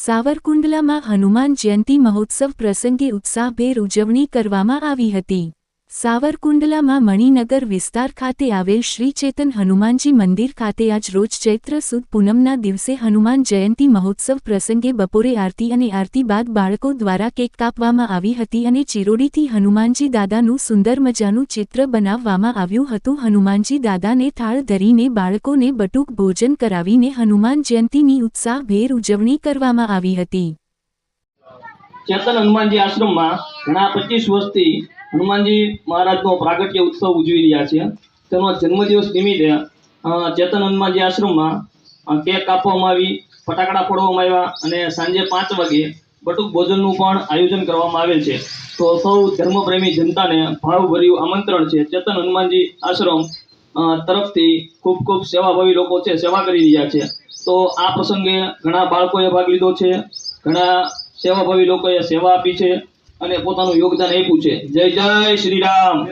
સાવરકુંડલામાં હનુમાન જયંતી મહોત્સવ પ્રસંગે ઉત્સાહભેર ઉજવણી કરવામાં આવી હતી. સાવરકુંડલામાં મણિનગર વિસ્તાર ખાતે આવેલ શ્રી ચેતન હનુમાનજી મંદિર ખાતે આજ રોજ ચૈત્ર સુદ પૂનમના દિવસે હનુમાન જયંતી મહોત્સવ પ્રસંગે બપોરે આરતી અને આરતી બાદ બાળકો દ્વારા કેક કાપવામાં આવી હતી અને ચિરોડીથી હનુમાનજી દાદાનું સુંદર મજાનું ચિત્ર બનાવવામાં આવ્યું હતું. હનુમાનજી દાદાને થાળ ધરીને બાળકોને બટુક ભોજન કરાવીને હનુમાન જયંતીની ઉત્સાહભેર ઉજવણી કરવામાં આવી હતી. ચેતન હનુમાનજી આશ્રમમાં ઘણા પચીસ વર્ષથી હનુમાનજી મહારાજનો પ્રાગટ્ય ઉત્સવ ઉજવી રહ્યા છે. તેનો જન્મદિવસ નિમિત્તે ચેતન હનુમાનજી આશ્રમમાં કેક કાપવામાં આવી, ફટાકડા ફોડવામાં આવ્યા અને સાંજે પાંચ વાગે બટુક ભોજનનું પણ આયોજન કરવામાં આવેલ છે. તો સૌ ધર્મપ્રેમી જનતાને ભાવભર્યું આમંત્રણ છે. ચેતન હનુમાનજી આશ્રમ તરફથી ખૂબ ખૂબ સેવાભાવી લોકો છે, સેવા કરી રહ્યા છે. તો આ પ્રસંગે ઘણા બાળકોએ ભાગ લીધો છે. ઘણા સેવાભાવી લોકોએ સેવા આપી છે. અને પોતાનું યોગદાન આપ્યું છે. જય જય શ્રી રામ.